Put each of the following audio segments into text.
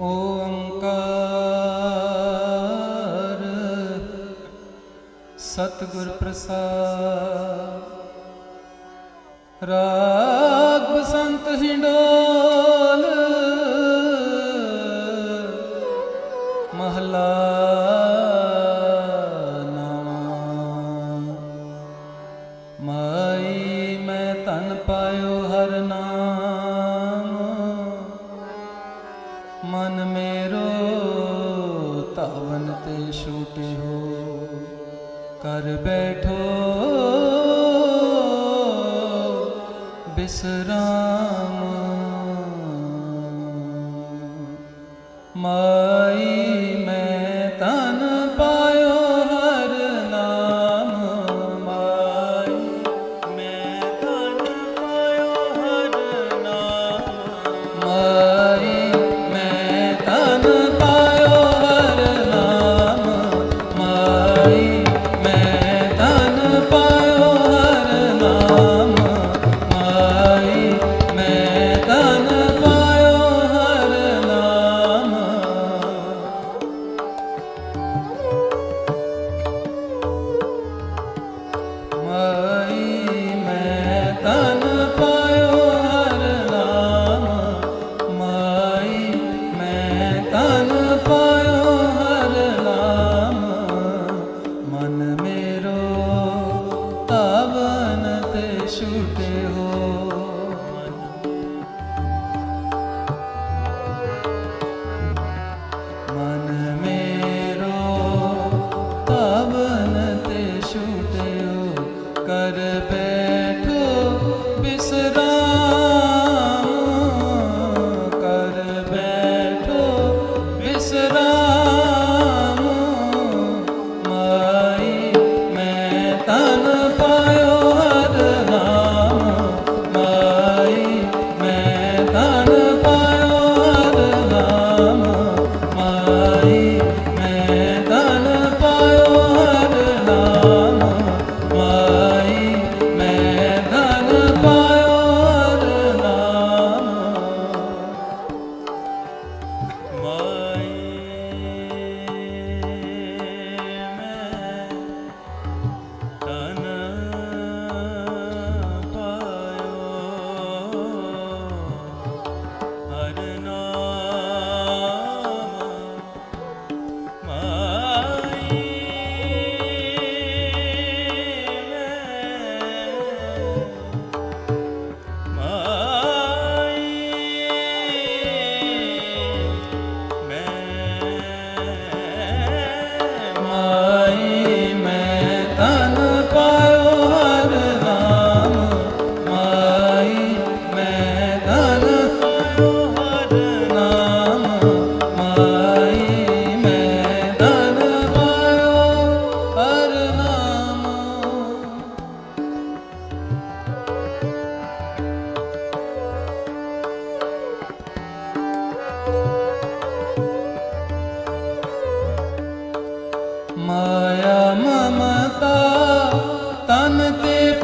ਓੰਕਾਰ। ਸਤਿਗੁਰ ਪ੍ਰਸਾਦ। ਰਾਗ ਬਸੰਤ ਹਿੰਡੋਲ। ਮਹਲਾ ਮਾਈ ਮੈਂ ਤਨ ਪਾਇਓ ਹਰ ਨਾਮ। ਮਨ ਮੇਰੋ ਤਵਨ ਤੇ ਛੂਟਿਓ ਕਰ ਬੈਠੋ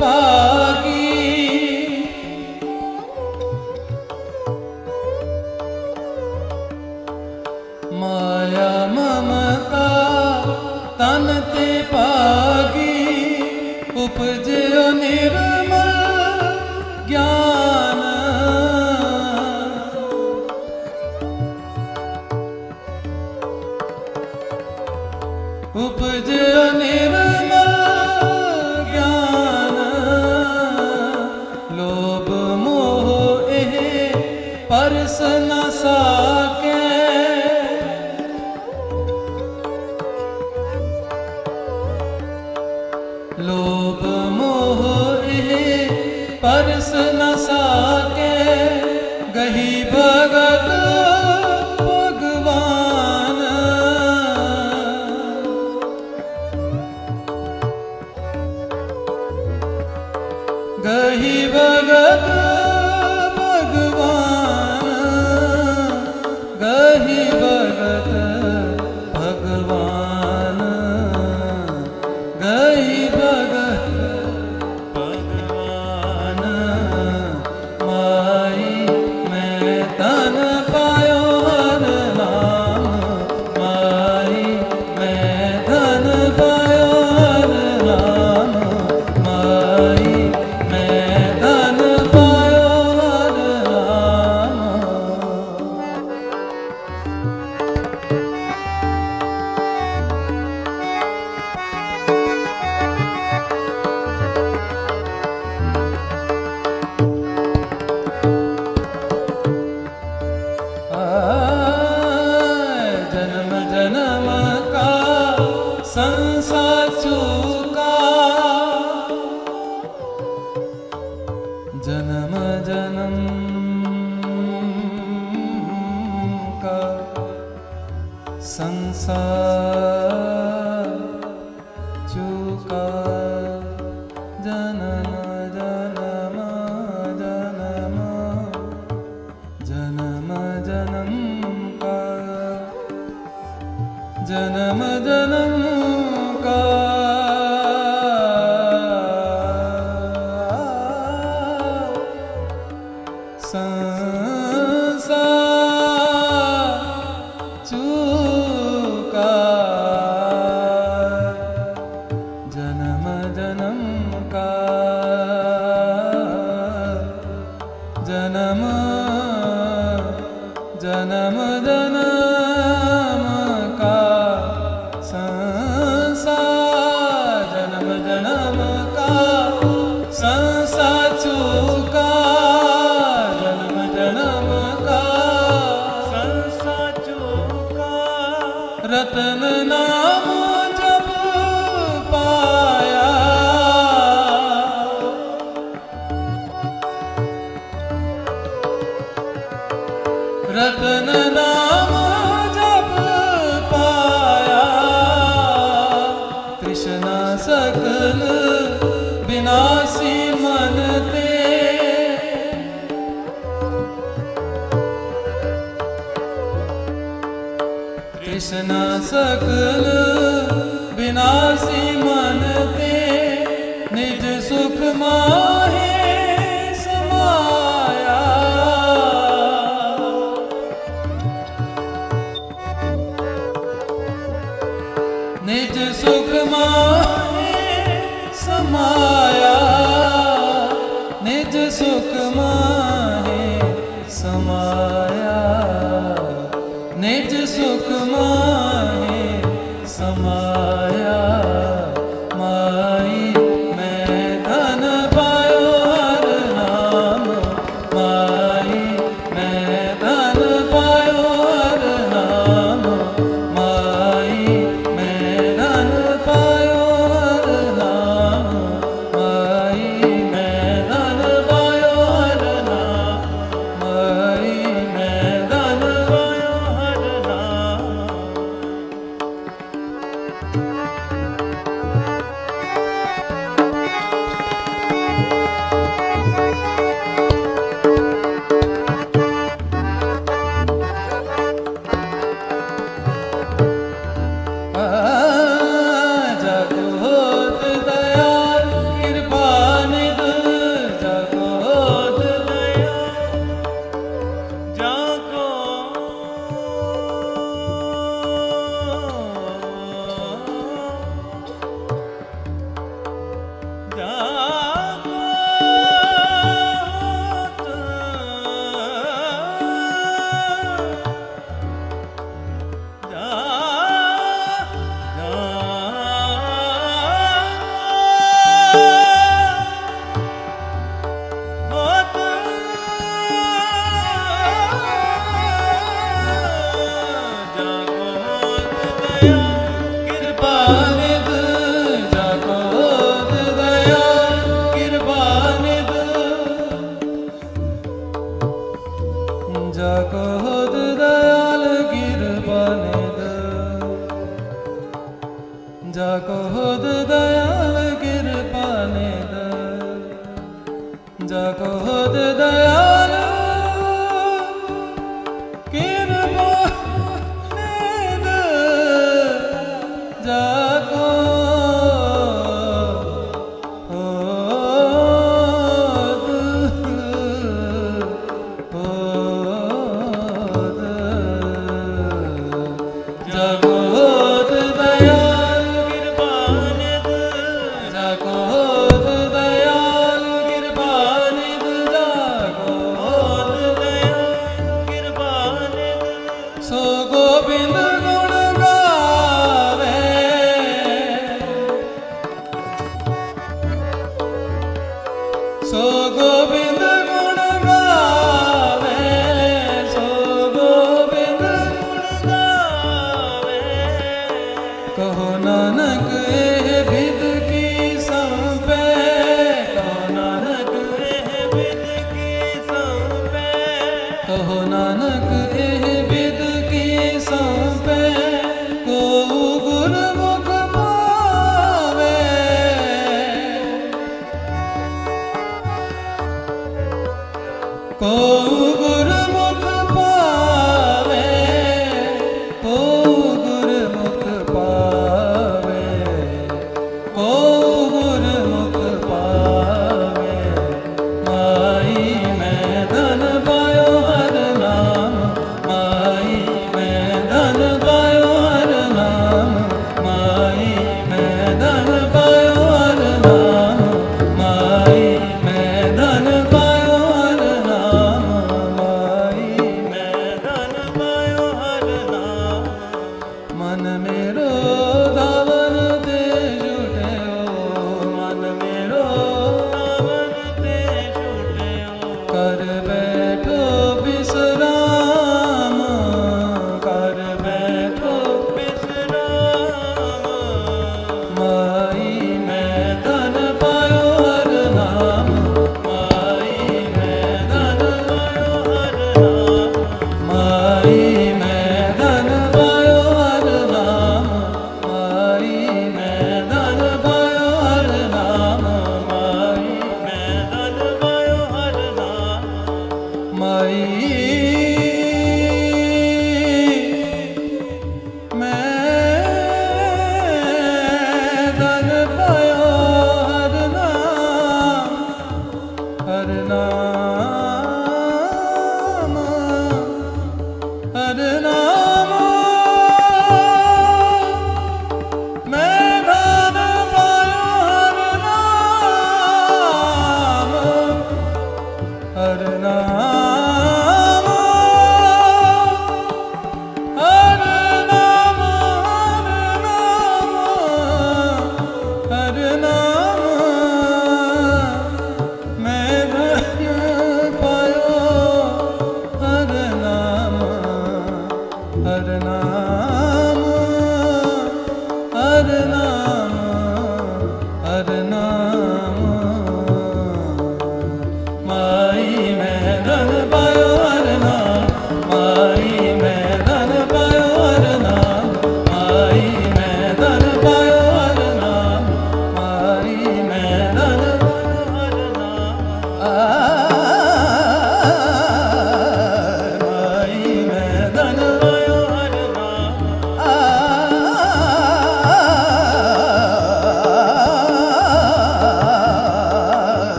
পা ਕਾ ਸਕਲ ਮਨ ਤੇ ਨਿਜ ਸੁਖ ਮਾਹੇ ਸਮਾਇਆ। ਨਿਜ ਸੁਖ ਮਾਹੇ ਸਮਾਇਆ। ਨਿਜ ਸੁਖ ਸਮਾਇਆ। ਨਿਜ ਸੁਖ ਜਾਕੋ ਹੋਦ ਦਇਆਲ ਕਿਰਪਾ ਨੇ ਦਾ ਜਾਕੋ ਹੋਦ ਦਇਆਲ Oh, কবর